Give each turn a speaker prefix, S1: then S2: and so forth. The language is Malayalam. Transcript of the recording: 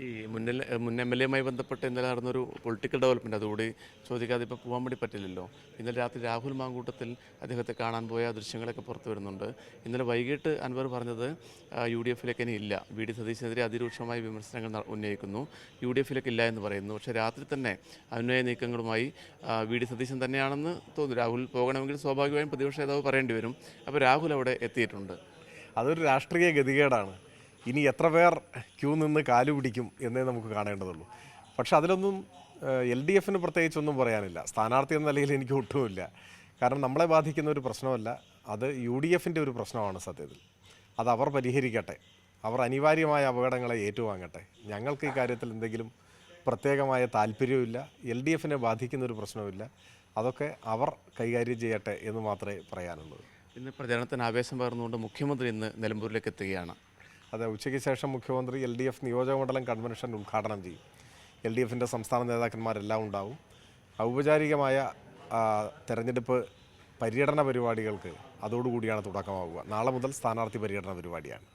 S1: ഈ മുന്നിൽ മുൻ എം എൽ എയുമായി ബന്ധപ്പെട്ട് ഇന്നലെ നടന്നൊരു പൊളിറ്റിക്കൽ ഡെവലപ്മെന്റ് അതുകൂടി ചോദിക്കാതെ ഇപ്പോൾ പോകാൻ വേണ്ടി പറ്റില്ലല്ലോ. ഇന്നലെ രാത്രി രാഹുൽ മാങ്കൂട്ടത്തിൽ അദ്ദേഹത്തെ കാണാൻ പോയ ദൃശ്യങ്ങളൊക്കെ പുറത്തു വരുന്നുണ്ട്. ഇന്നലെ വൈകിട്ട് അൻവർ പറഞ്ഞത് യു ഡി എഫിലേക്ക് ഇനി ഇല്ല. വി ഡി സതീശനെതിരെ അതിരൂക്ഷമായ വിമർശനങ്ങൾ ഉന്നയിക്കുന്നു. യു ഡി എഫിലേക്ക് ഇല്ല എന്ന് പറയുന്നു. പക്ഷേ രാത്രി തന്നെ അനുനയ നീക്കങ്ങളുമായി വി ഡി സതീശൻ തന്നെയാണെന്ന് തോന്നുന്നു. രാഹുൽ പോകണമെങ്കിൽ സ്വാഭാവികമായും പ്രതിപക്ഷ നേതാവ് പറയേണ്ടി വരും. അപ്പോൾ രാഹുൽ അവിടെ എത്തിയിട്ടുണ്ട്.
S2: അതൊരു രാഷ്ട്രീയ ഗതികേടാണ്. ഇനി എത്ര പേർ ക്യൂ നിന്ന് കാലു പിടിക്കും എന്നേ നമുക്ക് കാണേണ്ടതുള്ളൂ. പക്ഷെ അതിലൊന്നും എൽ ഡി എഫിന് പ്രത്യേകിച്ചൊന്നും പറയാനില്ല. സ്ഥാനാർത്ഥി എന്ന നിലയിൽ എനിക്ക് ഒട്ടുമില്ല. കാരണം നമ്മളെ ബാധിക്കുന്ന ഒരു പ്രശ്നമല്ല. അത് യു ഡി എഫിന്റെ ഒരു പ്രശ്നമാണ് സത്യത്തിൽ. അത് അവർ പരിഹരിക്കട്ടെ. അവർ അനിവാര്യമായ അപകടങ്ങളെ ഏറ്റുവാങ്ങട്ടെ. ഞങ്ങൾക്ക് ഈ കാര്യത്തിൽ എന്തെങ്കിലും പ്രത്യേകമായ താല്പര്യവുമില്ല. എൽ ഡി എഫിനെ ബാധിക്കുന്ന ഒരു പ്രശ്നവുമില്ല. അതൊക്കെ അവർ കൈകാര്യം ചെയ്യട്ടെ എന്ന് മാത്രമേ പറയാനുള്ളൂ.
S1: ഇന്ന് പ്രചരണത്തിന് ആവേശം പകർന്നുകൊണ്ട് മുഖ്യമന്ത്രി ഇന്ന് നിലമ്പൂരിലേക്ക് എത്തുകയാണ്.
S2: അതെ ഉച്ചയ്ക്ക് ശേഷം മുഖ്യമന്ത്രി എൽ ഡി എഫ് നിയോജകമണ്ഡലം കൺവെൻഷൻ ഉദ്ഘാടനം ചെയ്യും. എൽ ഡി എഫിന്റെ സംസ്ഥാന നേതാക്കന്മാരെല്ലാം ഉണ്ടാവും. ഔപചാരികമായ തെരഞ്ഞെടുപ്പ് പര്യടന പരിപാടികൾക്ക് അതോടുകൂടിയാണ് തുടക്കമാവുക. നാളെ മുതൽ സ്ഥാനാർത്ഥി പര്യടന പരിപാടിയാണ്.